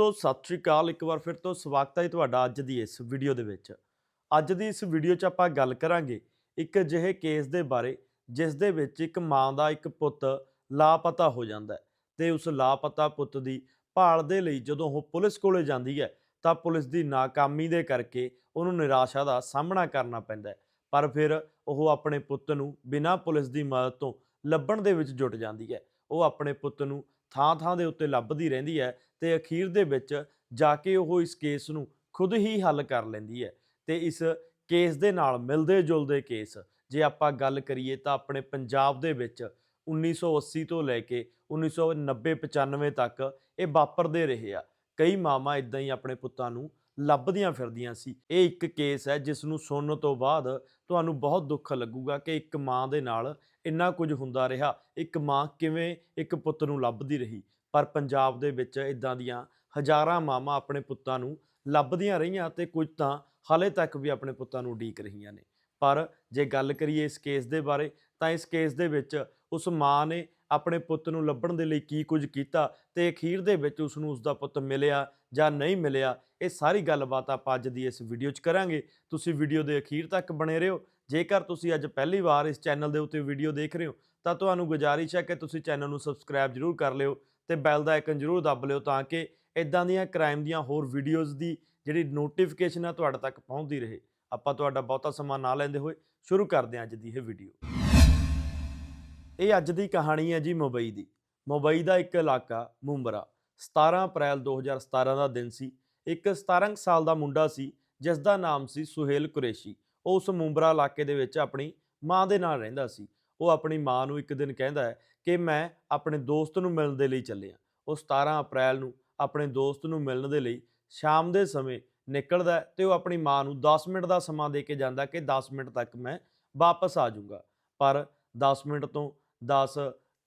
ਦੋਸਤੋ, ਸਤਿ ਸ਼੍ਰੀ ਅਕਾਲ। ਇੱਕ ਵਾਰ ਫਿਰ ਤੋਂ ਸਵਾਗਤ ਹੈ ਤੁਹਾਡਾ ਅੱਜ ਦੀ ਇਸ ਵੀਡੀਓ ਦੇ ਵਿੱਚ। ਅੱਜ ਦੀ ਇਸ ਵੀਡੀਓ 'ਚ ਆਪਾਂ ਗੱਲ ਕਰਾਂਗੇ ਇੱਕ ਅਜਿਹੇ ਕੇਸ ਦੇ ਬਾਰੇ, ਜਿਸ ਦੇ ਵਿੱਚ ਇੱਕ ਮਾਂ ਦਾ ਇੱਕ ਪੁੱਤ ਲਾਪਤਾ ਹੋ ਜਾਂਦਾ ਹੈ ਤੇ ਉਸ ਲਾਪਤਾ ਪੁੱਤ ਦੀ ਭਾਲ ਦੇ ਲਈ ਜਦੋਂ ਉਹ ਪੁਲਿਸ ਕੋਲੇ ਜਾਂਦੀ ਹੈ, ਤਾਂ ਪੁਲਿਸ ਦੀ ਨਾਕਾਮੀ ਦੇ ਕਰਕੇ ਉਹਨੂੰ ਨਿਰਾਸ਼ਾ ਦਾ ਸਾਹਮਣਾ ਕਰਨਾ ਪੈਂਦਾ ਹੈ। ਪਰ ਫਿਰ ਉਹ ਆਪਣੇ ਪੁੱਤ ਨੂੰ ਬਿਨਾਂ ਪੁਲਿਸ ਦੀ ਮਦਦ ਤੋਂ ਲੱਭਣ ਦੇ ਵਿੱਚ ਜੁਟ ਜਾਂਦੀ ਹੈ। ਉਹ ਆਪਣੇ ਪੁੱਤ ਨੂੰ ਥਾਂ-ਥਾਂ ਦੇ ਉੱਤੇ ਲੱਭਦੀ ਰਹਿੰਦੀ ਹੈ ਤੇ ਅਖੀਰ ਦੇ ਵਿੱਚ ਜਾ ਕੇ ਉਹ ਇਸ ਕੇਸ ਨੂੰ ਖੁਦ ਹੀ ਹੱਲ ਕਰ ਲੈਂਦੀ ਹੈ ਤੇ ਇਸ ਕੇਸ ਦੇ ਨਾਲ ਮਿਲਦੇ ਜੁਲਦੇ ਕੇਸ, ਜੇ ਆਪਾਂ ਗੱਲ ਕਰੀਏ ਤਾਂ ਆਪਣੇ ਪੰਜਾਬ ਦੇ ਵਿੱਚ 1980 ਤੋਂ ਲੈ ਕੇ 1990-95 ਤੱਕ ਇਹ ਵਾਪਰਦੇ ਰਹੇ ਆ। ਕਈ ਮਾਵਾਂ ਇਦਾਂ ਹੀ ਆਪਣੇ ਪੁੱਤਾਂ ਨੂੰ ਲੱਭਦੀਆਂ ਫਿਰਦੀਆਂ ਸੀ। ਇਹ ਇੱਕ ਕੇਸ ਹੈ, ਜਿਸ ਨੂੰ ਸੁਣਨ ਤੋਂ ਬਾਅਦ ਤੁਹਾਨੂੰ ਬਹੁਤ ਦੁੱਖ ਲੱਗੂਗਾ ਕਿ ਇੱਕ ਮਾਂ ਦੇ ਨਾਲ ਇੰਨਾ ਕੁਝ ਹੁੰਦਾ ਰਿਹਾ। ਇੱਕ ਮਾਂ ਕਿਵੇਂ ਇੱਕ ਪੁੱਤ ਨੂੰ ਲੱਭਦੀ ਰਹੀ? ਪਰ ਪੰਜਾਬ ਦੇ ਵਿੱਚ ਇਦਾਂ ਦੀਆਂ ਹਜ਼ਾਰਾਂ ਮਾਵਾਂ ਆਪਣੇ ਪੁੱਤਾਂ ਨੂੰ ਲੱਭਦੀਆਂ ਰਹੀਆਂ ਤੇ ਕੁਝ ਤਾਂ ਹਾਲੇ ਤੱਕ ਵੀ ਆਪਣੇ ਪੁੱਤਾਂ ਨੂੰ ਉਡੀਕ ਰਹੀਆਂ ਨੇ। ਪਰ ਜੇ ਗੱਲ ਕਰੀਏ ਇਸ ਕੇਸ ਦੇ ਬਾਰੇ, ਤਾਂ ਇਸ ਕੇਸ ਦੇ ਵਿੱਚ ਉਸ ਮਾਂ ਨੇ ਆਪਣੇ ਪੁੱਤ ਨੂੰ ਲੱਭਣ ਦੇ ਲਈ ਕੀ ਕੁਝ ਕੀਤਾ ਤੇ ਅਖੀਰ ਦੇ ਵਿੱਚ ਉਸ ਨੂੰ ਉਸ ਦਾ ਪੁੱਤ ਮਿਲਿਆ ਜਾਂ ਨਹੀਂ ਮਿਲਿਆ, ਇਹ ਸਾਰੀ ਗੱਲਬਾਤ ਆਪਾਂ ਅੱਜ ਦੀ ਇਸ ਵੀਡੀਓ 'ਚ ਕਰਾਂਗੇ। ਤੁਸੀਂ ਵੀਡੀਓ ਦੇ ਅਖੀਰ ਤੱਕ ਬਣੇ ਰਹੋ। ਜੇਕਰ ਤੁਸੀਂ ਅੱਜ ਪਹਿਲੀ ਵਾਰ ਇਸ ਚੈਨਲ ਦੇ ਉੱਤੇ ਵੀਡੀਓ ਦੇਖ ਰਹੇ ਹੋ, ਤਾਂ ਤੁਹਾਨੂੰ ਗੁਜ਼ਾਰਿਸ਼ ਹੈ ਕਿ ਤੁਸੀਂ ਚੈਨਲ ਨੂੰ ਸਬਸਕ੍ਰਾਈਬ ਜ਼ਰੂਰ ਕਰ ਲਿਓ ਤੇ ਬੈਲ ਦਾ ਆਈਕਨ ਜ਼ਰੂਰ ਦੱਬ ਲਿਓ ਤਾਂ ਕਿ ਇਦਾਂ ਦੀਆਂ ਕ੍ਰਾਈਮ ਦੀਆਂ ਹੋਰ ਵੀਡੀਓਜ਼ ਦੀ ਜਿਹੜੀ ਨੋਟੀਫਿਕੇਸ਼ਨ ਆ ਤੁਹਾਡੇ ਤੱਕ ਪਹੁੰਚਦੀ ਰਹੇ। ਆਪਾਂ ਤੁਹਾਡਾ ਬਹੁਤਾ ਸਮਾਂ ਨਾ ਲੈਂਦੇ ਹੋਏ ਸ਼ੁਰੂ ਕਰਦੇ ਹਾਂ ਅੱਜ ਦੀ ਇਹ ਵੀਡੀਓ। ਇਹ ਅੱਜ ਦੀ ਕਹਾਣੀ ਹੈ ਜੀ ਮੁੰਬਈ ਦੀ। ਮੁੰਬਈ ਦਾ ਇੱਕ ਇਲਾਕਾ, ਮੁੰਬਰਾ। 17 ਅਪ੍ਰੈਲ 2017 ਦਾ ਦਿਨ ਸੀ। ਇੱਕ 17 ਸਾਲ ਦਾ ਮੁੰਡਾ ਸੀ ਜਿਸ ਦਾ ਨਾਮ ਸੀ ਸੁਹੇਲ ਕੁਰੇਸ਼ੀ। ਉਹ ਉਸ ਮੁੰਬਰਾ ਇਲਾਕੇ ਦੇ ਵਿੱਚ ਆਪਣੀ ਮਾਂ ਦੇ ਨਾਲ ਰਹਿੰਦਾ ਸੀ। ਉਹ ਆਪਣੀ ਮਾਂ ਨੂੰ ਇੱਕ ਦਿਨ ਕਹਿੰਦਾ ਹੈ ਕਿ ਮੈਂ ਆਪਣੇ ਦੋਸਤ ਨੂੰ ਮਿਲਣ ਦੇ ਲਈ ਚੱਲਿਆ। ਉਹ 17 ਅਪ੍ਰੈਲ ਨੂੰ ਆਪਣੇ ਦੋਸਤ ਨੂੰ ਮਿਲਣ ਦੇ ਲਈ ਸ਼ਾਮ ਦੇ ਸਮੇਂ ਨਿਕਲਦਾ ਹੈ ਤੇ ਉਹ ਆਪਣੀ ਮਾਂ ਨੂੰ 10 ਮਿੰਟ ਦਾ ਸਮਾਂ ਦੇ ਕੇ ਜਾਂਦਾ ਕਿ 10 ਮਿੰਟ ਤੱਕ ਮੈਂ ਵਾਪਸ ਆ ਜਾਊਂਗਾ। ਪਰ 10 ਮਿੰਟ ਤੋਂ 10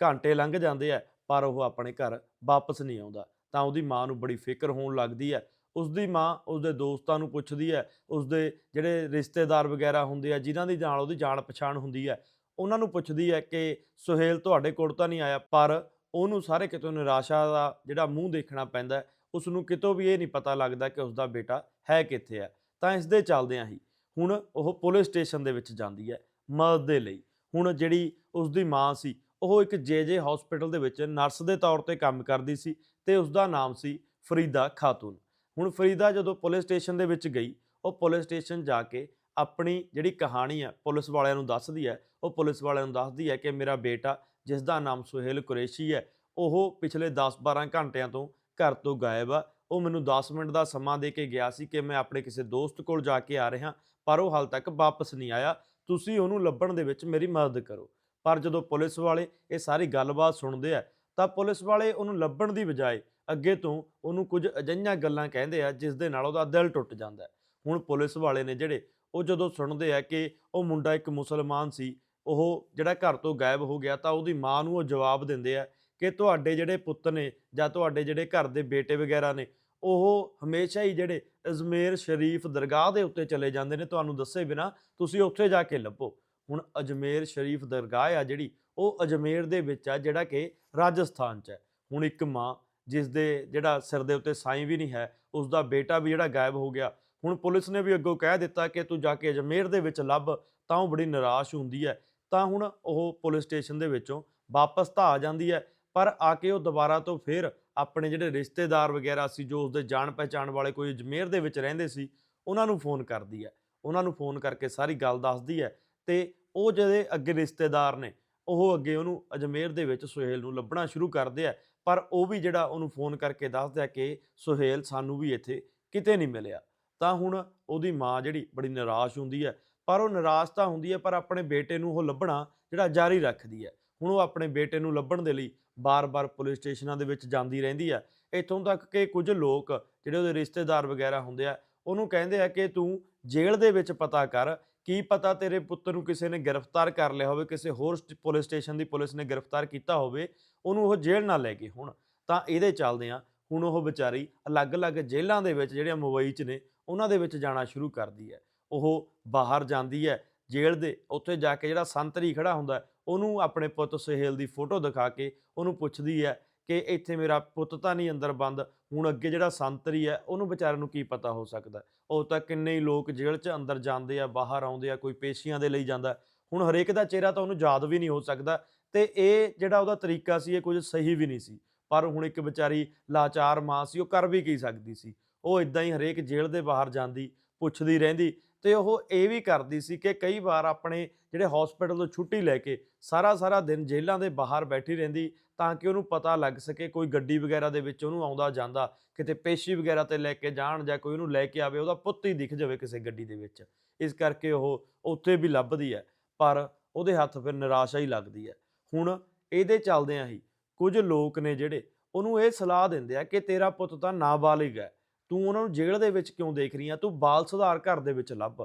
ਘੰਟੇ ਲੰਘ ਜਾਂਦੇ ਆ, ਪਰ ਉਹ ਆਪਣੇ ਘਰ ਵਾਪਸ ਨਹੀਂ ਆਉਂਦਾ। ਤਾਂ ਉਹਦੀ ਮਾਂ ਨੂੰ ਬੜੀ ਫਿਕਰ ਹੋਣ ਲੱਗਦੀ ਹੈ। ਉਸਦੀ ਮਾਂ ਉਸਦੇ ਦੋਸਤਾਂ ਨੂੰ ਪੁੱਛਦੀ ਹੈ, ਉਸਦੇ ਜਿਹੜੇ ਰਿਸ਼ਤੇਦਾਰ ਵਗੈਰਾ ਹੁੰਦੇ ਆ, ਜਿਨ੍ਹਾਂ ਦੀ ਨਾਲ ਉਹਦੀ ਜਾਣ ਪਛਾਣ ਹੁੰਦੀ ਹੈ, ਉਹਨਾਂ ਨੂੰ ਪੁੱਛਦੀ ਹੈ ਕਿ ਸੁਹੇਲ ਤੁਹਾਡੇ ਕੋਲ ਤਾਂ ਨਹੀਂ ਆਇਆ, ਪਰ ਉਹਨੂੰ ਸਾਰੇ ਕਿਤੋਂ ਨਿਰਾਸ਼ਾ ਦਾ ਜਿਹੜਾ ਮੂੰਹ ਦੇਖਣਾ ਪੈਂਦਾ ਹੈ ਉਸ ਨੂੰ ਕਿਤੋਂ ਵੀ ਇਹ ਨਹੀਂ ਪਤਾ ਲੱਗਦਾ ਕਿ ਉਸਦਾ ਬੇਟਾ ਹੈ ਕਿੱਥੇ ਹੈ। ਤਾਂ ਇਸ ਦੇ ਚੱਲਦਿਆਂ ਹੀ। ਹੁਣ ਉਹ ਪੁਲਿਸ ਸਟੇਸ਼ਨ ਦੇ ਵਿੱਚ ਜਾਂਦੀ ਹੈ, ਮਦਦ ਦੇ ਲਈ। ਹੁਣ ਜਿਹੜੀ ਉਸਦੀ ਮਾਂ ਸੀ ਉਹ ਇੱਕ ਜੇਜੇ ਹਸਪੀਟਲ ਦੇ ਵਿੱਚ ਨਰਸ ਦੇ ਤੌਰ ਤੇ ਕੰਮ ਕਰਦੀ ਸੀ ਤੇ ਉਸਦਾ ਨਾਮ ਸੀ ਫਰੀਦਾ ਖਾਤੂਨ। ਹੁਣ ਫਰੀਦਾ ਜਦੋਂ ਪੁਲਿਸ ਸਟੇਸ਼ਨ ਦੇ ਵਿੱਚ ਗਈ, ਉਹ ਪੁਲਿਸ ਸਟੇਸ਼ਨ ਜਾ ਕੇ ਆਪਣੀ ਜਿਹੜੀ ਕਹਾਣੀ ਹੈ ਪੁਲਿਸ ਵਾਲਿਆਂ ਨੂੰ ਦੱਸਦੀ ਹੈ, ਉਹ ਪੁਲਿਸ ਵਾਲਿਆਂ ਨੂੰ ਦੱਸਦੀ ਹੈ ਕਿ ਮੇਰਾ ਬੇਟਾ ਜਿਸ ਦਾ ਨਾਮ ਸੁਹੇਲ ਕੁਰੇਸ਼ੀ ਹੈ, ਉਹ ਪਿਛਲੇ 10-12 ਘੰਟਿਆਂ ਤੋਂ ਘਰ ਤੋਂ ਗਾਇਬ ਆ। ਉਹ ਮੈਨੂੰ 10 ਮਿੰਟ ਦਾ ਸਮਾਂ ਦੇ ਕੇ ਗਿਆ ਸੀ ਕਿ ਮੈਂ ਆਪਣੇ ਕਿਸੇ ਦੋਸਤ ਕੋਲ ਜਾ ਕੇ ਆ ਰਿਹਾ, ਪਰ ਉਹ ਹਾਲ ਤੱਕ ਵਾਪਸ ਨਹੀਂ ਆਇਆ। ਤੁਸੀਂ ਉਹਨੂੰ ਲੱਭਣ ਦੇ ਵਿੱਚ ਮੇਰੀ ਮਦਦ ਕਰੋ। ਪਰ ਜਦੋਂ ਪੁਲਿਸ ਵਾਲੇ ਇਹ ਸਾਰੀ ਗੱਲਬਾਤ ਸੁਣਦੇ ਆ, ਤਾਂ ਪੁਲਿਸ ਵਾਲੇ ਉਹਨੂੰ ਲੱਭਣ ਦੀ ਬਜਾਏ ਅੱਗੇ ਤੋਂ ਉਹਨੂੰ ਕੁਝ ਅਜਿਹੀਆਂ ਗੱਲਾਂ ਕਹਿੰਦੇ ਆ, ਜਿਸ ਦੇ ਨਾਲ ਉਹਦਾ ਦਿਲ ਟੁੱਟ ਜਾਂਦਾ ਹੁਣ ਪੁਲਿਸ ਵਾਲੇ ਨੇ ਜਿਹੜੇ ਉਹ ਜਦੋਂ ਸੁਣਦੇ ਆ ਕਿ ਉਹ ਮੁੰਡਾ ਇੱਕ ਮੁਸਲਮਾਨ ਸੀ, ਉਹ ਜਿਹੜਾ ਘਰ ਤੋਂ ਗਾਇਬ ਹੋ ਗਿਆ, ਤਾਂ ਉਹਦੀ ਮਾਂ ਨੂੰ ਉਹ ਜਵਾਬ ਦਿੰਦੇ ਆ ਕਿ ਤੁਹਾਡੇ ਜਿਹੜੇ ਪੁੱਤ ਨੇ ਜਾਂ ਤੁਹਾਡੇ ਜਿਹੜੇ ਘਰ ਦੇ ਬੇਟੇ ਵਗੈਰਾ ਨੇ, ਉਹ ਹਮੇਸ਼ਾ ਹੀ ਜਿਹੜੇ ਅਜਮੇਰ ਸ਼ਰੀਫ ਦਰਗਾਹ ਦੇ ਉੱਤੇ ਚਲੇ ਜਾਂਦੇ ਨੇ। ਤੁਹਾਨੂੰ ਦੱਸੇ ਬਿਨਾ ਤੁਸੀਂ ਉੱਥੇ ਜਾ ਕੇ ਲੱਭੋ। ਹੁਣ ਅਜਮੇਰ ਸ਼ਰੀਫ ਦਰਗਾਹ ਆ ਜਿਹੜੀ, ਉਹ ਅਜਮੇਰ ਦੇ ਵਿੱਚ ਆ ਜਿਹੜਾ ਕਿ ਰਾਜਸਥਾਨ 'ਚ ਹੈ। ਹੁਣ ਇੱਕ ਮਾਂ ਜਿਸ ਦੇ ਜਿਹੜਾ ਸਿਰ ਦੇ ਉੱਤੇ ਸਾਈਂ ਵੀ ਨਹੀਂ ਹੈ ਉਸ ਦਾ ਬੇਟਾ ਵੀ ਜਿਹੜਾ ਗਾਇਬ ਹੋ ਗਿਆ। ਹੁਣ ਪੁਲਿਸ ਨੇ ਵੀ ਅੱਗੋਂ ਕਹਿ ਦਿੱਤਾ ਕਿ ਤੂੰ ਜਾ ਕੇ ਅਜਮੇਰ ਦੇ ਵਿੱਚ ਲੱਭ, ਤਾਂ ਉਹ ਬੜੀ ਨਿਰਾਸ਼ ਹੁੰਦੀ ਹੈ। ਤਾਂ ਹੁਣ ਉਹ ਪੁਲਿਸ ਸਟੇਸ਼ਨ ਦੇ ਵਿੱਚੋਂ ਵਾਪਸ ਤਾਂ ਆ ਜਾਂਦੀ ਹੈ, ਪਰ ਆ ਕੇ ਉਹ ਦੁਬਾਰਾ ਤੋਂ ਫਿਰ ਆਪਣੇ ਜਿਹੜੇ ਰਿਸ਼ਤੇਦਾਰ ਵਗੈਰਾ ਸੀ, ਜੋ ਉਸਦੇ ਜਾਣ ਪਹਿਚਾਣ ਵਾਲੇ ਕੋਈ ਅਜਮੇਰ ਦੇ ਵਿੱਚ ਰਹਿੰਦੇ ਸੀ, ਉਹਨਾਂ ਨੂੰ ਫੋਨ ਕਰਦੀ ਹੈ। ਉਹਨਾਂ ਨੂੰ ਫੋਨ ਕਰਕੇ ਸਾਰੀ ਗੱਲ ਦੱਸਦੀ ਹੈ ਤੇ ਉਹ ਜਿਹੜੇ ਅੱਗੇ ਰਿਸ਼ਤੇਦਾਰ ਨੇ, ਉਹ ਅੱਗੇ ਉਹਨੂੰ ਅਜਮੇਰ ਦੇ ਵਿੱਚ ਸੁਹੇਲ ਨੂੰ ਲੱਭਣਾ ਸ਼ੁਰੂ ਕਰਦੇ ਆ, ਪਰ ਉਹ ਵੀ ਜਿਹੜਾ ਉਹਨੂੰ ਫੋਨ ਕਰਕੇ ਦੱਸਦਾ ਕਿ ਸੁਹੇਲ ਸਾਨੂੰ ਵੀ ਇੱਥੇ ਕਿਤੇ ਨਹੀਂ ਮਿਲਿਆ। ਤਾਂ ਹੁਣ ਉਹਦੀ ਮਾਂ ਜਿਹੜੀ ਬੜੀ ਨਿਰਾਸ਼ ਹੁੰਦੀ ਹੈ, ਪਰ ਉਹ ਨਿਰਾਸ਼ ਤਾਂ ਹੁੰਦੀ ਹੈ, ਪਰ ਆਪਣੇ ਬੇਟੇ ਨੂੰ ਉਹ ਲੱਭਣਾ ਜਿਹੜਾ ਜਾਰੀ ਰੱਖਦੀ ਹੈ। ਹੁਣ ਉਹ ਆਪਣੇ ਬੇਟੇ ਨੂੰ ਲੱਭਣ ਦੇ ਲਈ ਬਾਰ-ਬਾਰ ਪੁਲਿਸ ਸਟੇਸ਼ਨਾਂ ਦੇ ਵਿੱਚ ਜਾਂਦੀ ਰਹਿੰਦੀ ਹੈ। ਇੱਥੋਂ ਤੱਕ ਕਿ ਕੁਝ ਲੋਕ ਜਿਹੜੇ ਉਹਦੇ ਰਿਸ਼ਤੇਦਾਰ ਵਗੈਰਾ ਹੁੰਦੇ ਆ, ਉਹਨੂੰ ਕਹਿੰਦੇ ਆ ਕਿ ਤੂੰ ਜੇਲ੍ਹ ਦੇ ਵਿੱਚ ਪਤਾ ਕਰ ਕੀ ਪਤਾ ਤੇਰੇ ਪੁੱਤ ਨੂੰ ਕਿਸੇ ਨੇ ਗ੍ਰਿਫਤਾਰ ਕਰ ਲਿਆ ਹੋਵੇ, ਕਿਸੇ ਹੋਰ ਪੁਲਿਸ ਸਟੇਸ਼ਨ ਦੀ ਪੁਲਿਸ ਨੇ ਗ੍ਰਿਫਤਾਰ ਕੀਤਾ ਹੋਵੇ, ਉਹਨੂੰ ਉਹ ਜੇਲ੍ਹ ਨਾਲ ਲੈ ਕੇ ਹੁਣ। ਤਾਂ ਇਹਦੇ ਚੱਲਦੇ ਆ ਹੁਣ ਉਹ ਵਿਚਾਰੀ ਅਲੱਗ-ਅਲੱਗ ਜੇਲ੍ਹਾਂ ਦੇ ਵਿੱਚ ਜਿਹੜੀਆਂ ਮੁੰਬਈ 'ਚ ਨੇ, ਉਹਨਾਂ ਦੇ ਵਿੱਚ ਜਾਣਾ ਸ਼ੁਰੂ ਕਰਦੀ ਹੈ। ਉਹ ਬਾਹਰ ਜਾਂਦੀ ਹੈ ਜੇਲ੍ਹ ਦੇ, ਉੱਥੇ ਜਾ ਕੇ ਜਿਹੜਾ ਸੰਤਰੀ ਖੜਾ ਹੁੰਦਾ, ਉਹਨੂੰ ਆਪਣੇ ਪੁੱਤ ਸੁਹੇਲ ਦੀ ਫੋਟੋ ਦਿਖਾ ਕੇ ਉਹਨੂੰ ਪੁੱਛਦੀ ਹੈ ਕਿ ਇੱਥੇ ਮੇਰਾ ਪੁੱਤ ਤਾਂ ਨਹੀਂ ਅੰਦਰ ਬੰਦ, ਹੁਣ ਅੱਗੇ ਜਿਹੜਾ ਸੰਤਰੀ ਹੈ, ਉਹਨੂੰ ਵਿਚਾਰੇ ਨੂੰ ਕੀ ਪਤਾ ਹੋ ਸਕਦਾ। ਉਹ ਤਾਂ ਕਿੰਨੇ ਹੀ ਲੋਕ ਜੇਲ੍ਹ 'ਚ ਅੰਦਰ ਜਾਂਦੇ ਆ, ਬਾਹਰ ਆਉਂਦੇ ਆ, ਕੋਈ ਪੇਸ਼ੀਆਂ ਦੇ ਲਈ ਜਾਂਦਾ। ਹੁਣ ਹਰੇਕ ਦਾ ਚਿਹਰਾ ਤਾਂ ਉਹਨੂੰ ਯਾਦ ਵੀ ਨਹੀਂ ਹੋ ਸਕਦਾ ਤੇ ਇਹ ਜਿਹੜਾ ਉਹਦਾ ਤਰੀਕਾ ਸੀ, ਇਹ ਕੁਝ ਸਹੀ ਵੀ ਨਹੀਂ ਸੀ। ਪਰ ਹੁਣ ਇੱਕ ਵਿਚਾਰੀ ਲਾਚਾਰ ਮਾਂ ਸੀ, ਉਹ ਕਰ ਵੀ ਕੀ ਸਕਦੀ ਸੀ? ਉਹ ਇਦਾਂ ਹੀ ਹਰੇਕ ਜੇਲ੍ਹ ਦੇ ਬਾਹਰ ਜਾਂਦੀ, ਪੁੱਛਦੀ ਰਹਿੰਦੀ ਤੇ ਉਹ ਇਹ ਵੀ ਕਰਦੀ ਸੀ ਕਿ ਕਈ ਵਾਰ ਆਪਣੇ ਜਿਹੜੇ ਹਸਪੀਟਲ ਤੋਂ ਛੁੱਟੀ ਲੈ ਕੇ ਸਾਰਾ ਸਾਰਾ ਦਿਨ ਜੇਲ੍ਹਾਂ ਦੇ ਬਾਹਰ ਬੈਠੀ ਰਹਿੰਦੀ ਤਾਂ ਕਿ ਉਹਨੂੰ ਪਤਾ ਲੱਗ ਸਕੇ ਕੋਈ ਗੱਡੀ ਵਗੈਰਾ ਦੇ ਵਿੱਚ ਉਹਨੂੰ ਆਉਂਦਾ ਜਾਂਦਾ, ਕਿਤੇ ਪੇਸ਼ੀ ਵਗੈਰਾ ਤੇ ਲੈ ਕੇ ਜਾਣ ਜਾਂ ਕੋਈ ਉਹਨੂੰ ਲੈ ਕੇ ਆਵੇ, ਉਹਦਾ ਪੁੱਤ ਹੀ ਦਿਖ ਜਾਵੇ ਕਿਸੇ ਗੱਡੀ ਦੇ ਵਿੱਚ। ਇਸ ਕਰਕੇ ਉਹ ਉੱਥੇ ਵੀ ਲੱਭਦੀ ਹੈ, ਪਰ ਉਹਦੇ ਹੱਥ ਫਿਰ ਨਿਰਾਸ਼ਾ ਹੀ ਲੱਗਦੀ ਹੈ। ਹੁਣ ਇਹਦੇ ਚੱਲਦਿਆਂ ਹੀ, ਕੁਝ ਲੋਕ ਨੇ ਜਿਹੜੇ ਉਹਨੂੰ ਇਹ ਸਲਾਹ ਦਿੰਦੇ ਆ ਕਿ ਤੇਰਾ ਪੁੱਤ ਤਾਂ ਨਾਬਾਲਿਗ ਹੈ, ਤੂੰ ਉਹਨਾਂ ਨੂੰ ਜੇਲ੍ਹ ਦੇ ਵਿੱਚ ਕਿਉਂ ਦੇਖ ਰਹੀ ਆ? ਤੂੰ ਬਾਲ ਸੁਧਾਰ ਘਰ ਦੇ ਵਿੱਚ ਲੱਭ।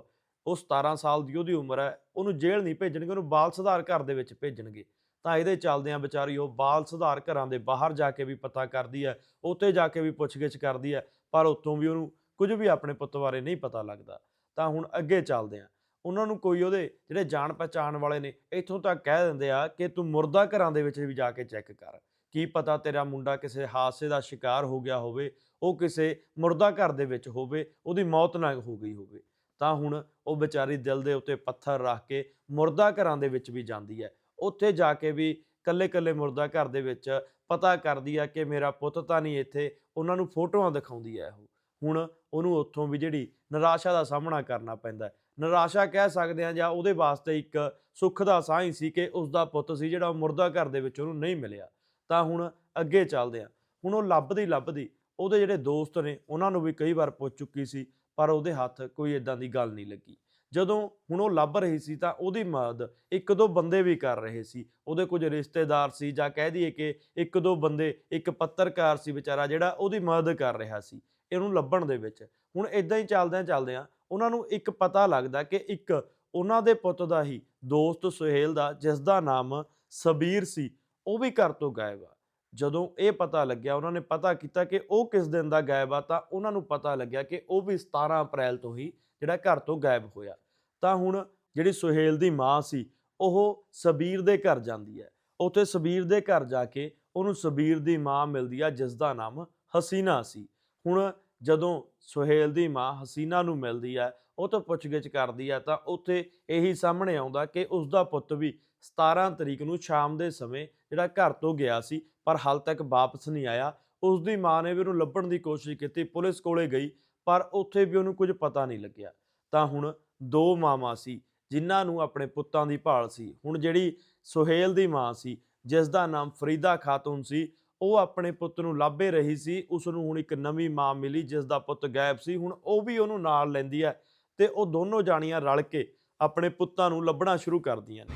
ਉਹ 17 ਸਾਲ ਦੀ ਉਹਦੀ ਉਮਰ ਹੈ, ਉਹਨੂੰ ਜੇਲ੍ਹ ਨਹੀਂ ਭੇਜਣਗੇ, ਉਹਨੂੰ ਬਾਲ ਸੁਧਾਰ ਘਰ ਦੇ ਵਿੱਚ ਭੇਜਣਗੇ। ਤਾਂ ਇਹਦੇ ਚੱਲਦਿਆਂ ਵਿਚਾਰੀ ਉਹ ਬਾਲ ਸੁਧਾਰ ਘਰਾਂ ਦੇ ਬਾਹਰ ਜਾ ਕੇ ਵੀ ਪਤਾ ਕਰਦੀ ਹੈ, ਉੱਥੇ ਜਾ ਕੇ ਵੀ ਪੁੱਛਗਿੱਛ ਕਰਦੀ ਹੈ, ਪਰ ਉੱਥੋਂ ਵੀ ਉਹਨੂੰ ਕੁਝ ਵੀ ਆਪਣੇ ਪੁੱਤ ਬਾਰੇ ਨਹੀਂ ਪਤਾ ਲੱਗਦਾ। ਤਾਂ ਹੁਣ ਅੱਗੇ ਚੱਲਦੇ ਆ ਉਹਨਾਂ ਨੂੰ ਕੋਈ ਉਹਦੇ ਜਿਹੜੇ ਜਾਣ ਪਛਾਣ ਵਾਲੇ ਨੇ, ਇੱਥੋਂ ਤੱਕ ਕਹਿ ਦਿੰਦੇ ਆ ਕਿ ਤੂੰ ਮੁਰਦਾ ਘਰਾਂ ਦੇ ਵਿੱਚ ਵੀ ਜਾ ਕੇ ਚੈੱਕ ਕਰ। ਕੀ ਪਤਾ ਤੇਰਾ ਮੁੰਡਾ ਕਿਸੇ ਹਾਦਸੇ ਦਾ ਸ਼ਿਕਾਰ ਹੋ ਗਿਆ ਹੋਵੇ, ਉਹ ਕਿਸੇ ਮੁਰਦਾ ਘਰ ਦੇ ਵਿੱਚ ਹੋਵੇ, ਉਹਦੀ ਮੌਤ ਨਾ ਹੋ ਗਈ ਹੋਵੇ। ਤਾਂ ਹੁਣ ਉਹ ਵਿਚਾਰੀ ਦਿਲ ਦੇ ਉੱਤੇ ਪੱਥਰ ਰੱਖ ਕੇ ਮੁਰਦਾ ਘਰਾਂ ਦੇ ਵਿੱਚ ਵੀ ਜਾਂਦੀ ਹੈ। ਉੱਥੇ ਜਾ ਕੇ ਵੀ ਕੱਲੇ-ਕੱਲੇ ਮੁਰਦਾ ਘਰ ਦੇ ਵਿੱਚ ਪਤਾ ਕਰਦੀ ਆ ਕਿ ਮੇਰਾ ਪੁੱਤ ਤਾਂ ਨਹੀਂ ਇੱਥੇ, ਉਹਨਾਂ ਨੂੰ ਫੋਟੋਆਂ ਦਿਖਾਉਂਦੀ ਹੈ ਉਹ। ਹੁਣ ਉਹਨੂੰ ਉੱਥੋਂ ਵੀ ਜਿਹੜੀ ਨਿਰਾਸ਼ਾ ਦਾ ਸਾਹਮਣਾ ਕਰਨਾ ਪੈਂਦਾ ਨਿਰਾਸ਼ਾ ਕਹਿ ਸਕਦੇ ਆ ਜਾਂ ਉਹਦੇ ਵਾਸਤੇ ਇੱਕ ਸੁੱਖ ਦਾ ਸਾਹ ਹੀ ਸੀ ਕਿ ਉਸ ਦਾ ਪੁੱਤ ਸੀ ਜਿਹੜਾ ਉਹ ਮੁਰਦਾ ਘਰ ਦੇ ਵਿੱਚ ਉਹਨੂੰ ਨਹੀਂ ਮਿਲਿਆ। ਤਾਂ ਹੁਣ ਅੱਗੇ ਚੱਲਦੇ ਆ ਹੁਣ ਉਹ ਲੱਭਦੀ ਲੱਭਦੀ ਉਹਦੇ ਜਿਹੜੇ ਦੋਸਤ ਨੇ, ਉਹਨਾਂ ਨੂੰ ਵੀ ਕਈ ਵਾਰ ਪੁੱਛ ਚੁੱਕੀ ਸੀ, ਪਰ ਉਹਦੇ ਹੱਥ ਕੋਈ ਇਦਾਂ ਦੀ ਗੱਲ ਨਹੀਂ ਲੱਗੀ। ਜਦੋਂ ਹੁਣ ਉਹ ਲੱਭ ਰਹੀ ਸੀ ਤਾਂ ਉਹਦੀ ਮਦਦ ਇੱਕ ਦੋ ਬੰਦੇ ਵੀ ਕਰ ਰਹੇ ਸੀ। ਉਹਦੇ ਕੁਝ ਰਿਸ਼ਤੇਦਾਰ ਸੀ ਜਾਂ ਕਹਿ ਦਈਏ ਕਿ ਇੱਕ ਦੋ ਬੰਦੇ, ਇੱਕ ਪੱਤਰਕਾਰ ਸੀ ਵਿਚਾਰਾ ਜਿਹੜਾ ਉਹਦੀ ਮਦਦ ਕਰ ਰਿਹਾ ਸੀ ਇਹਨੂੰ ਲੱਭਣ ਦੇ ਵਿੱਚ। ਹੁਣ ਇਦਾਂ ਹੀ ਚੱਲਦਿਆਂ ਚੱਲਦਿਆਂ ਉਹਨਾਂ ਨੂੰ ਇੱਕ ਪਤਾ ਲੱਗਦਾ ਕਿ ਇੱਕ ਉਹਨਾਂ ਦੇ ਪੁੱਤ ਦਾ ਹੀ ਦੋਸਤ ਸੁਹੇਲ ਦਾ, ਜਿਸ ਦਾ ਨਾਮ ਸਬੀਰ ਸੀ, ਉਹ ਵੀ ਘਰ ਤੋਂ ਗਾਇਬ ਆ। ਜਦੋਂ ਇਹ ਪਤਾ ਲੱਗਿਆ, ਉਹਨਾਂ ਨੇ ਪਤਾ ਕੀਤਾ ਕਿ ਉਹ ਕਿਸ ਦਿਨ ਦਾ ਗਾਇਬ ਆ ਤਾਂ ਉਹਨਾਂ ਨੂੰ ਪਤਾ ਲੱਗਿਆ ਕਿ ਉਹ ਵੀ 17 ਅਪ੍ਰੈਲ ਤੋਂ ਹੀ ਜਿਹੜਾ ਘਰ ਤੋਂ ਗਾਇਬ ਹੋਇਆ। ਤਾਂ ਹੁਣ ਜਿਹੜੀ ਸੁਹੇਲ ਦੀ ਮਾਂ ਸੀ, ਉਹ ਸਬੀਰ ਦੇ ਘਰ ਜਾਂਦੀ ਹੈ। ਉੱਥੇ ਸਬੀਰ ਦੇ ਘਰ ਜਾ ਕੇ ਉਹਨੂੰ ਸਬੀਰ ਦੀ ਮਾਂ ਮਿਲਦੀ ਆ, ਜਿਸ ਦਾ ਨਾਮ ਹਸੀਨਾ ਸੀ। ਹੁਣ ਜਦੋਂ ਸੁਹੇਲ ਦੀ ਮਾਂ ਹਸੀਨਾ ਨੂੰ ਮਿਲਦੀ ਹੈ, ਉਹ ਤੋਂ ਪੁੱਛਗਿੱਛ ਕਰਦੀ ਹੈ, ਤਾਂ ਉੱਥੇ ਇਹੀ ਸਾਹਮਣੇ ਆਉਂਦਾ ਕਿ ਉਸ ਦਾ ਪੁੱਤ ਵੀ 17 ਤਰੀਕ ਨੂੰ ਸ਼ਾਮ ਦੇ ਸਮੇਂ ਜਿਹੜਾ ਘਰ ਤੋਂ ਗਿਆ ਸੀ, ਪਰ ਹਾਲ ਤੱਕ ਵਾਪਸ ਨਹੀਂ ਆਇਆ। ਉਸ ਦੀ ਮਾਂ ਨੇ ਵੀ ਉਹਨੂੰ ਲੱਭਣ ਦੀ ਕੋਸ਼ਿਸ਼ ਕੀਤੀ, ਪੁਲਿਸ ਕੋਲੇ ਗਈ। ਪਰ ਉੱਥੇ ਵੀ ਉਹਨੂੰ ਕੁਝ ਪਤਾ ਨਹੀਂ ਲੱਗਿਆ। ਤਾਂ ਹੁਣ ਦੋ ਮਾਵਾਂ ਸੀ, ਜਿਨ੍ਹਾਂ ਨੂੰ ਆਪਣੇ ਪੁੱਤਾਂ ਦੀ ਭਾਲ ਸੀ। ਹੁਣ ਜਿਹੜੀ ਸੁਹੇਲ ਦੀ ਮਾਂ ਸੀ ਜਿਸ ਦਾ ਨਾਮ ਫਰੀਦਾ ਖਾਤੂਨ ਸੀ, ਉਹ ਆਪਣੇ ਪੁੱਤ ਨੂੰ ਲੱਭੇ ਰਹੀ ਸੀ। ਉਸ ਨੂੰ ਹੁਣ ਇੱਕ ਨਵੀਂ ਮਾਂ ਮਿਲੀ ਜਿਸ ਦਾ ਪੁੱਤ ਗਾਇਬ ਸੀ। ਹੁਣ ਉਹ ਵੀ ਉਹਨੂੰ ਨਾਲ ਲੈਂਦੀ ਹੈ ਤੇ ਉਹ ਦੋਨੋਂ ਜਾਣੀਆਂ ਰਲ ਕੇ ਆਪਣੇ ਪੁੱਤਾਂ ਨੂੰ ਲੱਭਣਾ ਸ਼ੁਰੂ ਕਰਦੀਆਂ ਨੇ।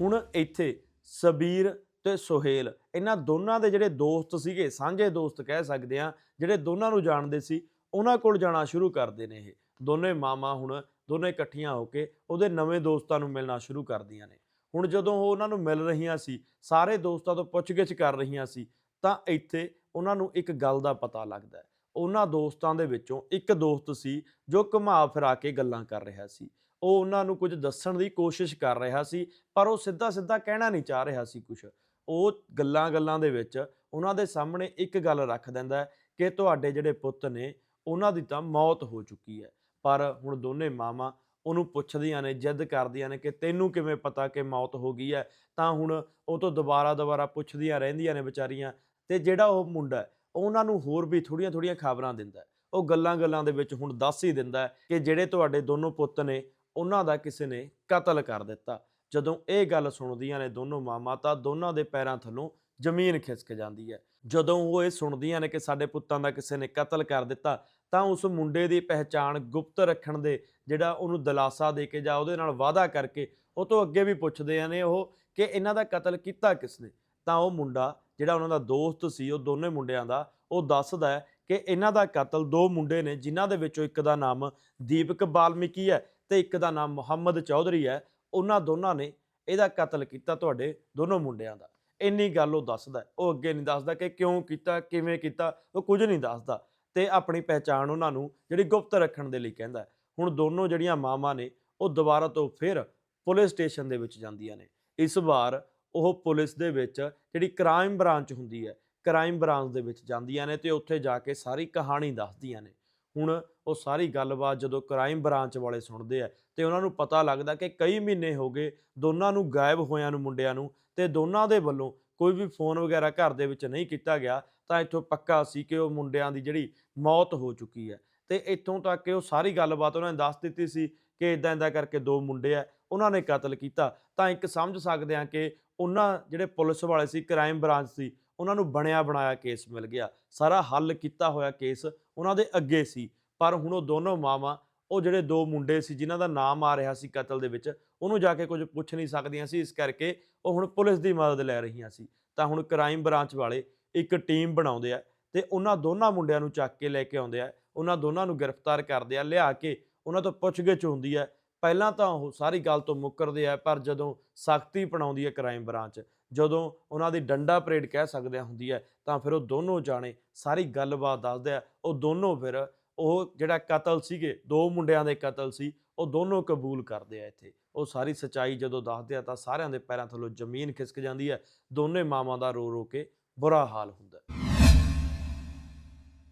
ਹੁਣ ਇੱਥੇ ਸਬੀਰ ਤੇ ਸੁਹੇਲ, ਇਹਨਾਂ ਦੋਨਾਂ ਦੇ ਜਿਹੜੇ ਦੋਸਤ ਸੀਗੇ, ਸਾਂਝੇ ਦੋਸਤ ਕਹਿ ਸਕਦੇ ਆ ਜਿਹੜੇ ਦੋਨਾਂ ਨੂੰ ਜਾਣਦੇ ਸੀ, ਉਹਨਾਂ ਕੋਲ ਜਾਣਾ ਸ਼ੁਰੂ ਕਰਦੇ ਨੇ ਇਹ। ਦੋਨੇ ਮਾਮਾ ਹੁਣ ਦੋਨੇ ਇਕੱਠੀਆਂ ਹੋ ਕੇ ਉਹਦੇ ਨਵੇਂ ਦੋਸਤਾਂ ਨੂੰ ਮਿਲਣਾ ਸ਼ੁਰੂ ਕਰਦੀਆਂ ਨੇ। ਹੁਣ ਜਦੋਂ ਉਹ ਉਹਨਾਂ ਨੂੰ ਮਿਲ ਰਹੀਆਂ ਸੀ, ਸਾਰੇ ਦੋਸਤਾਂ ਤੋਂ ਪੁੱਛਗਿੱਛ ਕਰ ਰਹੀਆਂ ਸੀ, ਤਾਂ ਇੱਥੇ ਉਹਨਾਂ ਨੂੰ ਇੱਕ ਗੱਲ ਦਾ ਪਤਾ ਲੱਗਦਾ ਹੈ। ਉਹਨਾਂ ਦੋਸਤਾਂ ਦੇ ਵਿੱਚੋਂ ਇੱਕ ਦੋਸਤ ਸੀ ਜੋ ਘੁਮਾ ਫਿਰਾ ਕੇ ਗੱਲਾਂ ਕਰ ਰਿਹਾ ਸੀ। ਉਹ ਉਹਨਾਂ ਨੂੰ ਕੁਝ ਦੱਸਣ ਦੀ ਕੋਸ਼ਿਸ਼ ਕਰ ਰਿਹਾ ਸੀ, ਪਰ ਉਹ ਸਿੱਧਾ ਸਿੱਧਾ ਕਹਿਣਾ ਨਹੀਂ ਚਾਹ ਰਿਹਾ ਸੀ ਕੁਝ ਉਹ ਗੱਲਾਂ-ਗੱਲਾਂ ਦੇ ਵਿੱਚ ਉਹਨਾਂ ਦੇ ਸਾਹਮਣੇ ਇੱਕ ਗੱਲ ਰੱਖ ਦਿੰਦਾ ਕਿ ਤੁਹਾਡੇ ਜਿਹੜੇ ਪੁੱਤ ਨੇ, ਉਹਨਾਂ ਦੀ ਤਾਂ ਮੌਤ ਹੋ ਚੁੱਕੀ ਹੈ। ਪਰ ਹੁਣ ਦੋਨੇ ਮਾਵਾਂ ਉਹਨੂੰ ਪੁੱਛਦੀਆਂ ਨੇ, ਜਿੱਦ ਕਰਦੀਆਂ ਨੇ ਕਿ ਤੈਨੂੰ ਕਿਵੇਂ ਪਤਾ ਕਿ ਮੌਤ ਹੋ ਗਈ ਹੈ? ਤਾਂ ਹੁਣ ਉਹ ਤੋਂ ਦੁਬਾਰਾ ਦੁਬਾਰਾ ਪੁੱਛਦੀਆਂ ਰਹਿੰਦੀਆਂ ਨੇ ਵਿਚਾਰੀਆਂ। ਤੇ ਜਿਹੜਾ ਉਹ ਮੁੰਡਾ ਉਹਨਾਂ ਨੂੰ ਹੋਰ ਵੀ ਥੋੜੀਆਂ ਥੋੜੀਆਂ ਖਬਰਾਂ ਦਿੰਦਾ ਉਹ ਗੱਲਾਂ-ਗੱਲਾਂ ਦੇ ਵਿੱਚ ਹੁਣ ਦੱਸ ਹੀ ਦਿੰਦਾ ਕਿ ਜਿਹੜੇ ਤੁਹਾਡੇ ਦੋਨੋਂ ਪੁੱਤ ਨੇ, ਉਹਨਾਂ ਦਾ ਕਿਸੇ ਨੇ ਕਤਲ ਕਰ ਦਿੱਤਾ। ਜਦੋਂ ਇਹ ਗੱਲ ਸੁਣਦੀਆਂ ਨੇ ਦੋਨੋਂ ਮਾਮਾ ਤਾਂ ਦੋਨਾਂ ਦੇ ਪੈਰਾਂ ਥੱਲੋਂ ਜ਼ਮੀਨ ਖਿਸਕ ਜਾਂਦੀ ਹੈ। ਜਦੋਂ ਉਹ ਇਹ ਸੁਣਦੀਆਂ ਨੇ ਕਿ ਸਾਡੇ ਪੁੱਤਾਂ ਦਾ ਕਿਸੇ ਨੇ ਕਤਲ ਕਰ ਦਿੱਤਾ, ਤਾਂ ਉਸ ਮੁੰਡੇ ਦੀ ਪਹਿਚਾਣ ਗੁਪਤ ਰੱਖਣ ਦੇ ਜਿਹੜਾ ਉਹਨੂੰ ਦਿਲਾਸਾ ਦੇ ਕੇ ਜਾਂ ਉਹਦੇ ਨਾਲ ਵਾਅਦਾ ਕਰਕੇ ਉਹ ਤੋਂ ਅੱਗੇ ਵੀ ਪੁੱਛਦੇ ਨੇ ਉਹ ਕਿ ਇਹਨਾਂ ਦਾ ਕਤਲ ਕੀਤਾ ਕਿਸਨੇ? ਤਾਂ ਉਹ ਮੁੰਡਾ ਜਿਹੜਾ ਉਹਨਾਂ ਦਾ ਦੋਸਤ ਸੀ, ਉਹ ਦੋਨੇ ਮੁੰਡਿਆਂ ਦਾ, ਉਹ ਦੱਸਦਾ ਹੈ ਕਿ ਇਹਨਾਂ ਦਾ ਕਤਲ ਦੋ ਮੁੰਡੇ ਨੇ, ਜਿਨ੍ਹਾਂ ਦੇ ਵਿੱਚੋਂ ਇੱਕ ਦਾ ਨਾਮ ਦੀਪਕ ਬਾਲਮੀਕੀ ਹੈ ਤੇ ਇੱਕ ਦਾ ਨਾਮ ਮੁਹੰਮਦ ਚੌਧਰੀ ਹੈ। ਉਹਨਾਂ ਦੋਨਾਂ ਨੇ ਇਹਦਾ ਕਤਲ ਕੀਤਾ ਤੁਹਾਡੇ ਦੋਨੋਂ ਮੁੰਡਿਆਂ ਦਾ। ਇੰਨੀ ਗੱਲ ਉਹ ਦੱਸਦਾ ਉਹ ਅੱਗੇ ਨਹੀਂ ਦੱਸਦਾ ਕਿ ਕਿਉਂ ਕੀਤਾ, ਕਿਵੇਂ ਕੀਤਾ, ਉਹ ਕੁਝ ਨਹੀਂ ਦੱਸਦਾ। ਤੇ ਆਪਣੀ ਪਹਿਚਾਣ ਉਹਨਾਂ ਨੂੰ ਜਿਹੜੀ ਗੁਪਤ ਰੱਖਣ ਦੇ ਲਈ ਕਹਿੰਦਾ ਹੁਣ ਦੋਨੋਂ ਜਿਹੜੀਆਂ ਮਾਵਾਂ ਨੇ, ਉਹ ਦੁਬਾਰਾ ਤੋਂ ਫਿਰ ਪੁਲਿਸ ਸਟੇਸ਼ਨ ਦੇ ਵਿੱਚ ਜਾਂਦੀਆਂ ਨੇ। ਇਸ ਵਾਰ ਉਹ ਪੁਲਿਸ ਦੇ ਵਿੱਚ ਜਿਹੜੀ ਕ੍ਰਾਈਮ ਬ੍ਰਾਂਚ ਹੁੰਦੀ ਹੈ, ਕ੍ਰਾਈਮ ਬ੍ਰਾਂਚ ਦੇ ਵਿੱਚ ਜਾਂਦੀਆਂ ਨੇ ਤੇ ਉੱਥੇ ਜਾ ਕੇ ਸਾਰੀ ਕਹਾਣੀ ਦੱਸਦੀਆਂ ਨੇ। ਹੁਣ ਉਹ ਸਾਰੀ ਗੱਲਬਾਤ ਜਦੋਂ ਕ੍ਰਾਈਮ ਬ੍ਰਾਂਚ ਵਾਲੇ ਸੁਣਦੇ ਆ ਤੇ ਉਹਨਾਂ ਨੂੰ ਪਤਾ ਲੱਗਦਾ ਕਿ ਕਈ ਮਹੀਨੇ ਹੋ ਗਏ ਦੋਨਾਂ ਨੂੰ ਗਾਇਬ ਹੋਇਆਂ ਨੂੰ ਮੁੰਡਿਆਂ ਨੂੰ ਤੇ ਦੋਨਾਂ ਦੇ ਵੱਲੋਂ ਕੋਈ ਵੀ ਫੋਨ ਵਗੈਰਾ ਘਰ ਦੇ ਵਿੱਚ ਨਹੀਂ ਕੀਤਾ ਗਿਆ ਤਾਂ ਇੱਥੋਂ ਪੱਕਾ ਸੀ ਕਿ ਉਹ ਮੁੰਡਿਆਂ ਦੀ ਜਿਹੜੀ ਮੌਤ ਹੋ ਚੁੱਕੀ ਹੈ। ਤੇ ਇੱਥੋਂ ਤੱਕ ਕਿ ਉਹ ਸਾਰੀ ਗੱਲਬਾਤ ਉਹਨਾਂ ਨੇ ਦੱਸ ਦਿੱਤੀ ਸੀ ਕਿ ਇਦਾਂ ਇਦਾਂ ਕਰਕੇ ਦੋ ਮੁੰਡੇ ਆ, ਉਹਨਾਂ ਨੇ ਕਤਲ ਕੀਤਾ। ਤਾਂ ਇੱਕ ਸਮਝ ਸਕਦੇ ਆ ਕਿ ਉਹਨਾਂ ਜਿਹੜੇ ਪੁਲਿਸ ਵਾਲੇ ਸੀ, ਕ੍ਰਾਈਮ ਬ੍ਰਾਂਚ ਸੀ ਉਹਨਾਂ ਨੂੰ ਬਣਿਆ ਬਣਾਇਆ ਕੇਸ ਮਿਲ ਗਿਆ। ਸਾਰਾ ਹੱਲ ਕੀਤਾ ਹੋਇਆ ਕੇਸ ਉਹਨਾਂ ਦੇ ਅੱਗੇ ਸੀ। ਪਰ ਹੁਣ ਉਹ ਦੋਨੋਂ ਮਾਵਾਂ, ਉਹ ਜਿਹੜੇ ਦੋ ਮੁੰਡੇ ਸੀ ਜਿਨ੍ਹਾਂ ਦਾ ਨਾਮ ਆ ਰਿਹਾ ਸੀ ਕਤਲ ਦੇ ਵਿੱਚ, ਉਹਨੂੰ ਜਾ ਕੇ ਕੁਝ ਪੁੱਛ ਨਹੀਂ ਸਕਦੀਆਂ ਸੀ। ਇਸ ਕਰਕੇ ਉਹ ਹੁਣ ਪੁਲਿਸ ਦੀ ਮਦਦ ਲੈ ਰਹੀਆਂ ਸੀ। ਤਾਂ ਹੁਣ ਕ੍ਰਾਈਮ ਬ੍ਰਾਂਚ ਵਾਲੇ ਇੱਕ ਟੀਮ ਬਣਾਉਂਦੇ ਆ ਤੇ ਉਹਨਾਂ ਦੋਨਾਂ ਮੁੰਡਿਆਂ ਨੂੰ ਚੱਕ ਕੇ ਲੈ ਕੇ ਆਉਂਦੇ ਆ। ਉਹਨਾਂ ਦੋਨਾਂ ਨੂੰ ਗ੍ਰਿਫਤਾਰ ਕਰਦੇ ਆ, ਲਿਆ ਕੇ ਉਹਨਾਂ ਤੋਂ ਪੁੱਛਗਿੱਛ ਹੁੰਦੀ ਹੈ ਪਹਿਲਾਂ ਤਾਂ ਉਹ ਸਾਰੀ ਗੱਲ ਤੋਂ ਮੁੱਕਰਦੇ ਆ, ਪਰ ਜਦੋਂ ਸਖਤੀ ਪਣਾਉਂਦੀ ਹੈ ਕ੍ਰਾਈਮ ਬ੍ਰਾਂਚ ਜਦੋਂ ਉਹਨਾਂ ਦੀ ਡੰਡਾ ਪਰੇਡ ਕਹਿ ਸਕਦੇ ਆ ਹੁੰਦੀ ਹੈ, ਤਾਂ ਫਿਰ ਉਹ ਦੋਨੋਂ ਜਾਣੇ ਸਾਰੀ ਗੱਲਬਾਤ ਦੱਸਦੇ ਆ। ਉਹ ਦੋਨੋਂ ਫਿਰ ਉਹ ਜਿਹੜਾ ਕਤਲ ਸੀਗੇ, ਦੋ ਮੁੰਡਿਆਂ ਦੇ ਕਤਲ ਸੀ, ਉਹ ਦੋਨੋਂ ਕਬੂਲ ਕਰਦੇ ਆ ਇੱਥੇ। ਉਹ ਸਾਰੀ ਸਚਾਈ ਜਦੋਂ ਦੱਸਦੇ ਆ ਤਾਂ ਸਾਰਿਆਂ ਦੇ ਪੈਰਾਂ ਥੱਲੋਂ ਜ਼ਮੀਨ ਖਿਸਕ ਜਾਂਦੀ ਹੈ। ਦੋਨੇ ਮਾਵਾਂ ਦਾ ਰੋ ਰੋ ਕੇ ਬੁਰਾ ਹਾਲ ਹੁੰਦਾ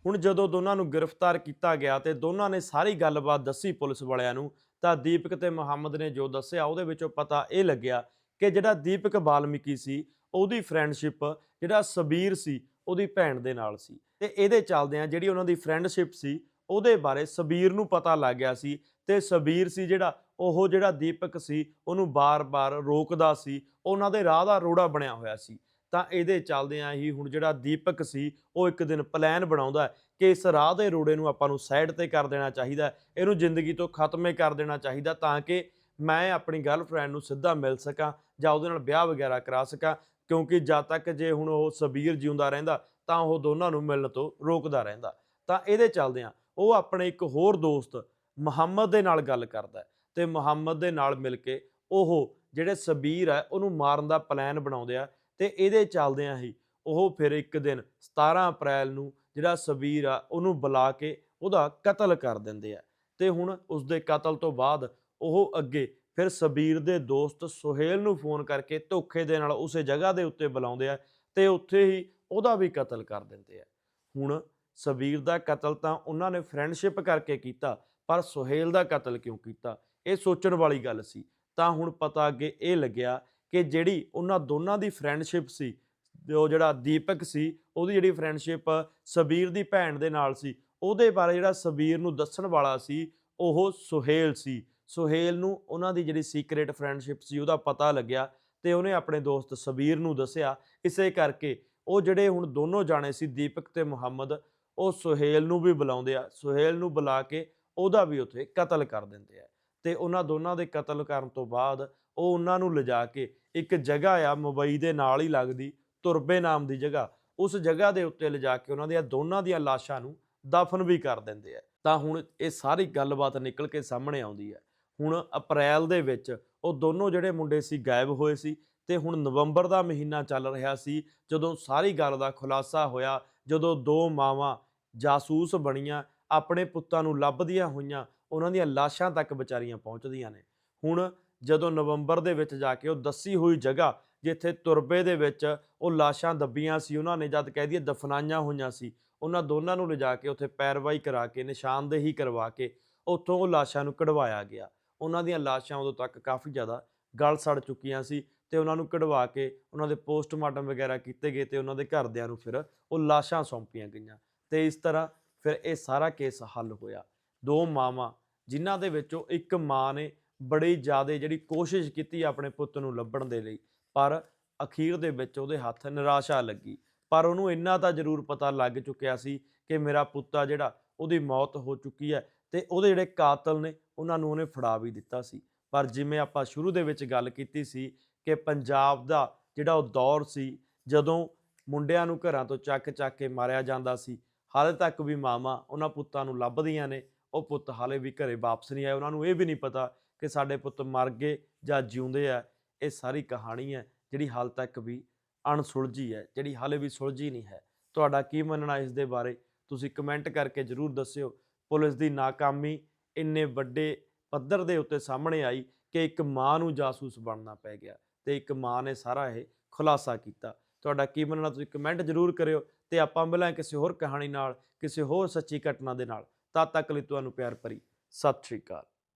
ਹੁਣ ਜਦੋਂ ਦੋਨਾਂ ਨੂੰ ਗ੍ਰਿਫਤਾਰ ਕੀਤਾ ਗਿਆ ਤੇ ਦੋਨਾਂ ਨੇ ਸਾਰੀ ਗੱਲਬਾਤ ਦੱਸੀ ਪੁਲਿਸ ਵਾਲਿਆਂ ਨੂੰ, ਤਾਂ ਦੀਪਕ ਤੇ ਮੁਹੰਮਦ ਨੇ ਜੋ ਦੱਸਿਆ ਉਹਦੇ ਵਿੱਚੋਂ ਪਤਾ ਇਹ ਲੱਗਿਆ ਕਿ ਜਿਹੜਾ ਦੀਪਕ ਬਾਲਮੀਕੀ ਸੀ, ਉਹਦੀ ਫਰੈਂਡਸ਼ਿਪ ਜਿਹੜਾ ਸਬੀਰ ਸੀ, ਉਹਦੀ ਭੈਣ ਦੇ ਨਾਲ ਸੀ। ਤੇ ਇਹਦੇ ਚੱਲਦਿਆਂ ਜਿਹੜੀ ਉਹਨਾਂ ਦੀ ਫਰੈਂਡਸ਼ਿਪ ਸੀ, ਉਹਦੇ ਬਾਰੇ ਸਬੀਰ ਨੂੰ ਪਤਾ ਲੱਗ ਗਿਆ ਸੀ ਤੇ ਸਬੀਰ ਸੀ ਜਿਹੜਾ, ਉਹ ਜਿਹੜਾ ਦੀਪਕ ਸੀ, ਉਹਨੂੰ ਬਾਰ-ਬਾਰ ਰੋਕਦਾ ਸੀ, ਉਹਨਾਂ ਦੇ ਰਾਹ ਦਾ ਰੋੜਾ ਬਣਿਆ ਹੋਇਆ ਸੀ। ਤਾਂ ਇਹਦੇ ਚੱਲਦਿਆਂ ਹੀ ਹੁਣ ਜਿਹੜਾ ਦੀਪਕ ਸੀ, ਉਹ ਇੱਕ ਦਿਨ ਪਲਾਨ ਬਣਾਉਂਦਾ ਕਿ ਇਸ ਰਾਹ ਦੇ ਰੋੜੇ ਨੂੰ ਆਪਾਂ ਨੂੰ ਸਾਈਡ ਤੇ ਕਰ ਦੇਣਾ ਚਾਹੀਦਾ ਇਹਨੂੰ ਜ਼ਿੰਦਗੀ ਤੋਂ ਖਤਮੇ ਕਰ ਦੇਣਾ ਚਾਹੀਦਾ ਤਾਂ ਕਿ ਮੈਂ ਆਪਣੀ ਗਰਲਫ੍ਰੈਂਡ ਨੂੰ ਸਿੱਧਾ ਮਿਲ ਸਕਾਂ ਜਾਂ ਉਹਦੇ ਨਾਲ ਵਿਆਹ ਵਗੈਰਾ ਕਰਾ ਸਕਾਂ, ਕਿਉਂਕਿ ਜਦ ਤੱਕ ਜੇ ਹੁਣ ਉਹ ਸਬੀਰ ਜਿਉਂਦਾ ਰਹਿੰਦਾ, ਤਾਂ ਉਹ ਦੋਨਾਂ ਨੂੰ ਮਿਲਣ ਤੋਂ ਰੋਕਦਾ ਰਹਿੰਦਾ। ਤਾਂ ਇਹਦੇ ਚੱਲਦਿਆਂ ਉਹ ਆਪਣੇ ਇੱਕ ਹੋਰ ਦੋਸਤ ਮੁਹੰਮਦ ਦੇ ਨਾਲ ਗੱਲ ਕਰਦਾ ਹੈ ਤੇ ਮੁਹੰਮਦ ਦੇ ਨਾਲ ਮਿਲ ਕੇ ਉਹ ਜਿਹੜੇ ਸਬੀਰ ਹੈ, ਉਹਨੂੰ ਮਾਰਨ ਦਾ ਪਲਾਨ ਬਣਾਉਂਦੇ ਆ ਤੇ ਇਹਦੇ ਚੱਲਦਿਆਂ ਹੀ ਉਹ ਫਿਰ ਇੱਕ ਦਿਨ 17 ਅਪ੍ਰੈਲ ਨੂੰ ਜਿਹੜਾ ਸਬੀਰ ਆ, ਉਹਨੂੰ ਬੁਲਾ ਕੇ ਉਹਦਾ ਕਤਲ ਕਰ ਦਿੰਦੇ ਆ। ਤੇ ਹੁਣ ਉਸ ਦੇ ਕਤਲ ਤੋਂ ਬਾਅਦ ਉਹ ਅੱਗੇ। ਫਿਰ ਸਬੀਰ ਦੇ ਦੋਸਤ ਸੁਹੇਲ ਨੂੰ ਫੋਨ ਕਰਕੇ ਧੋਖੇ ਦੇ ਨਾਲ ਉਸੇ ਜਗ੍ਹਾ ਦੇ ਉੱਤੇ ਬੁਲਾਉਂਦੇ ਆ ਤੇ ਉੱਥੇ ਹੀ ਉਹਦਾ ਵੀ ਕਤਲ ਕਰ ਦਿੰਦੇ ਆ। ਹੁਣ ਸਬੀਰ ਦਾ ਕਤਲ ਤਾਂ ਉਹਨਾਂ ਨੇ ਫਰੈਂਡਸ਼ਿਪ ਕਰਕੇ ਕੀਤਾ, ਪਰ ਸੁਹੇਲ ਦਾ ਕਤਲ ਕਿਉਂ ਕੀਤਾ? ਇਹ ਸੋਚਣ ਵਾਲੀ ਗੱਲ ਸੀ। ਤਾਂ ਹੁਣ ਪਤਾ ਅੱਗੇ ਇਹ ਲੱਗਿਆ ਕਿ ਜਿਹੜੀ ਉਹਨਾਂ ਦੋਨਾਂ ਦੀ ਫਰੈਂਡਸ਼ਿਪ ਸੀ ਉਹ ਜਿਹੜਾ ਦੀਪਕ ਸੀ, ਉਹਦੀ ਜਿਹੜੀ ਫਰੈਂਡਸ਼ਿਪ ਸਬੀਰ ਦੀ ਭੈਣ ਦੇ ਨਾਲ ਸੀ, ਉਹਦੇ ਬਾਰੇ ਜਿਹੜਾ ਸਬੀਰ ਨੂੰ ਦੱਸਣ ਵਾਲਾ ਸੀ, ਉਹ ਸੁਹੇਲ ਸੀ। ਸੁਹੇਲ ਨੂੰ ਉਹਨਾਂ ਦੀ ਜਿਹੜੀ ਸੀਕ੍ਰੀਟ ਫਰੈਂਡਸ਼ਿਪ ਸੀ, ਉਹਦਾ ਪਤਾ ਲੱਗਿਆ ਤੇ ਉਹਨੇ ਆਪਣੇ ਦੋਸਤ ਸਬੀਰ ਨੂੰ ਦੱਸਿਆ। ਇਸੇ ਕਰਕੇ ਉਹ ਜਿਹੜੇ ਹੁਣ ਦੋਨੋਂ ਜਾਣੇ ਸੀ, ਦੀਪਕ ਤੇ ਮੁਹੰਮਦ, ਉਹ ਸੁਹੇਲ ਨੂੰ ਵੀ ਬੁਲਾਉਂਦੇ ਆ। ਸੁਹੇਲ ਨੂੰ ਬੁਲਾ ਕੇ ਉਹਦਾ ਵੀ ਉੱਥੇ ਕਤਲ ਕਰ ਦਿੰਦੇ ਆ। ਤੇ ਉਹਨਾਂ ਦੋਨਾਂ ਦੇ ਕਤਲ ਕਰਨ ਤੋਂ ਬਾਅਦ ਉਹ ਉਹਨਾਂ ਨੂੰ ਲਿਜਾ ਕੇ ਇੱਕ ਜਗ੍ਹਾ ਆ, ਮੁੰਬਈ ਦੇ ਨਾਲ ਹੀ ਲੱਗਦੀ, ਤੁਰਬੇ ਨਾਮ ਦੀ ਜਗ੍ਹਾ। ਉਸ ਜਗ੍ਹਾ ਦੇ ਉੱਤੇ ਲਿਜਾ ਕੇ ਉਹਨਾਂ ਦੀਆਂ ਦੋਨਾਂ ਦੀਆਂ ਲਾਸ਼ਾਂ ਨੂੰ ਦਫਨ ਵੀ ਕਰ ਦਿੰਦੇ ਆ। ਤਾਂ ਹੁਣ ਇਹ ਸਾਰੀ ਗੱਲਬਾਤ ਨਿਕਲ ਕੇ ਸਾਹਮਣੇ ਆਉਂਦੀ ਹੈ ਹੁਣ ਅਪ੍ਰੈਲ ਦੇ ਵਿੱਚ ਉਹ ਦੋਨੋਂ ਜਿਹੜੇ ਮੁੰਡੇ ਸੀ ਗਾਇਬ ਹੋਏ ਸੀ ਤੇ ਹੁਣ ਨਵੰਬਰ ਦਾ ਮਹੀਨਾ ਚੱਲ ਰਿਹਾ ਸੀ, ਜਦੋਂ ਸਾਰੀ ਗੱਲ ਦਾ ਖੁਲਾਸਾ ਹੋਇਆ, ਜਦੋਂ ਦੋ ਮਾਵਾਂ ਜਾਸੂਸ ਬਣੀਆਂ, ਆਪਣੇ ਪੁੱਤਾਂ ਨੂੰ ਲੱਭਦੀਆਂ ਹੋਈਆਂ, ਉਹਨਾਂ ਦੀਆਂ ਲਾਸ਼ਾਂ ਤੱਕ ਵਿਚਾਰੀਆਂ ਪਹੁੰਚਦੀਆਂ ਨੇ। ਹੁਣ ਜਦੋਂ ਨਵੰਬਰ ਦੇ ਵਿੱਚ ਜਾ ਕੇ ਉਹ ਦੱਸੀ ਹੋਈ ਜਗ੍ਹਾ, ਜਿੱਥੇ ਤੁਰਬੇ ਦੇ ਵਿੱਚ ਉਹ ਲਾਸ਼ਾਂ ਦੱਬੀਆਂ ਸੀ, ਉਹਨਾਂ ਨੇ ਜਦ ਕਹਿ ਦਈਏ ਦਫਨਾਈਆਂ ਹੋਈਆਂ ਸੀ, ਉਹਨਾਂ ਦੋਨਾਂ ਨੂੰ ਲਿਜਾ ਕੇ ਉੱਥੇ ਪੈਰਵਾਈ ਕਰਾ ਕੇ, ਨਿਸ਼ਾਨਦੇਹੀ ਕਰਵਾ ਕੇ ਉੱਥੋਂ ਉਹ ਲਾਸ਼ਾਂ ਨੂੰ ਕਢਵਾਇਆ ਗਿਆ। ਉਹਨਾਂ ਦੀਆਂ ਲਾਸ਼ਾਂ ਉਦੋਂ ਤੱਕ ਕਾਫੀ ਜ਼ਿਆਦਾ ਗਲ ਸੜ ਚੁੱਕੀਆਂ ਸੀ ਤੇ ਉਹਨਾਂ ਨੂੰ ਕਢਵਾ ਕੇ ਉਹਨਾਂ ਦੇ ਪੋਸਟਮਾਰਟਮ ਵਗੈਰਾ ਕੀਤੇ ਗਏ ਤੇ ਉਹਨਾਂ ਦੇ ਘਰਦਿਆਂ ਨੂੰ ਫਿਰ ਉਹ ਲਾਸ਼ਾਂ ਸੌਂਪੀਆਂ ਗਈਆਂ ਤੇ ਇਸ ਤਰ੍ਹਾਂ ਫਿਰ ਇਹ ਸਾਰਾ ਕੇਸ ਹੱਲ ਹੋਇਆ। ਦੋ ਮਾਵਾਂ ਜਿਨ੍ਹਾਂ ਦੇ ਵਿੱਚੋਂ ਇੱਕ ਮਾਂ ਨੇ ਬੜੀ ਜ਼ਿਆਦਾ ਜਿਹੜੀ ਕੋਸ਼ਿਸ਼ ਕੀਤੀ ਆਪਣੇ ਪੁੱਤ ਨੂੰ ਲੱਭਣ ਦੇ ਲਈ, ਪਰ ਅਖੀਰ ਦੇ ਵਿੱਚ ਉਹਦੇ ਹੱਥ ਨਿਰਾਸ਼ਾ ਲੱਗੀ। ਪਰ ਉਹਨੂੰ ਇੰਨਾ ਤਾਂ ਜ਼ਰੂਰ ਪਤਾ ਲੱਗ ਚੁੱਕਿਆ ਸੀ ਕਿ ਮੇਰਾ ਪੁੱਤਾ ਜਿਹੜਾ ਉਹਦੀ ਮੌਤ ਹੋ ਚੁੱਕੀ ਹੈ ਤੇ ਉਹਦੇ ਜਿਹੜੇ ਕਾਤਲ ਨੇ ਉਹਨਾਂ ਨੂੰ ਉਹਨੇ ਫੜਾ ਵੀ ਦਿੱਤਾ ਸੀ। ਪਰ ਜਿਵੇਂ ਆਪਾਂ ਸ਼ੁਰੂ ਦੇ ਵਿੱਚ ਗੱਲ ਕੀਤੀ ਸੀ ਕਿ ਪੰਜਾਬ ਦਾ ਜਿਹੜਾ ਉਹ ਦੌਰ ਸੀ, ਜਦੋਂ ਮੁੰਡਿਆਂ ਨੂੰ ਘਰਾਂ ਤੋਂ ਚੱਕ ਚੱਕ ਕੇ ਮਾਰਿਆ ਜਾਂਦਾ ਸੀ, ਹਾਲੇ ਤੱਕ ਵੀ ਮਾਵਾਂ ਉਹਨਾਂ ਪੁੱਤਾਂ ਨੂੰ ਲੱਭਦੀਆਂ ਨੇ। ਉਹ ਪੁੱਤ ਹਾਲੇ ਵੀ ਘਰੇ ਵਾਪਸ ਨਹੀਂ ਆਏ। ਉਹਨਾਂ ਨੂੰ ਇਹ ਵੀ ਨਹੀਂ ਪਤਾ ਕਿ ਸਾਡੇ ਪੁੱਤ ਮਰ ਗਏ ਜਾਂ ਜਿਉਂਦੇ ਆ। ਇਹ ਸਾਰੀ ਕਹਾਣੀ ਹੈ ਜਿਹੜੀ ਹਾਲ ਤੱਕ ਵੀ ਅਣਸੁਲਝੀ ਹੈ, ਜਿਹੜੀ ਹਾਲੇ ਵੀ ਸੁਲਝੀ ਨਹੀਂ ਹੈ। ਤੁਹਾਡਾ ਕੀ ਮੰਨਣਾ ਇਸ ਦੇ ਬਾਰੇ? ਤੁਸੀਂ ਕਮੈਂਟ ਕਰਕੇ ਜਰੂਰ ਦੱਸਿਓ। ਪੁਲਿਸ ਦੀ ਨਾਕਾਮੀ ਇੰਨੇ ਵੱਡੇ ਪੱਧਰ ਦੇ ਉੱਤੇ ਸਾਹਮਣੇ ਆਈ ਕਿ ਇੱਕ ਮਾਂ ਨੂੰ ਜਾਸੂਸ ਬਣਨਾ ਪੈ ਗਿਆ ਤੇ ਇੱਕ ਮਾਂ ਨੇ ਸਾਰਾ ਇਹ ਖੁਲਾਸਾ ਕੀਤਾ। ਤੁਹਾਡਾ ਕੀ ਮੰਨਣਾ, ਤੁਸੀਂ ਕਮੈਂਟ ਜ਼ਰੂਰ ਕਰਿਓ ਤੇ ਆਪਾਂ ਮਿਲਾਂ ਕਿਸੇ ਹੋਰ ਕਹਾਣੀ ਨਾਲ, ਕਿਸੇ ਹੋਰ ਸੱਚੀ ਘਟਨਾ ਦੇ ਨਾਲ। ਤਦ ਤੱਕ ਲਈ ਤੁਹਾਨੂੰ ਪਿਆਰ ਭਰੀ, ਸਤਿ ਸ਼੍ਰੀ ਅਕਾਲ।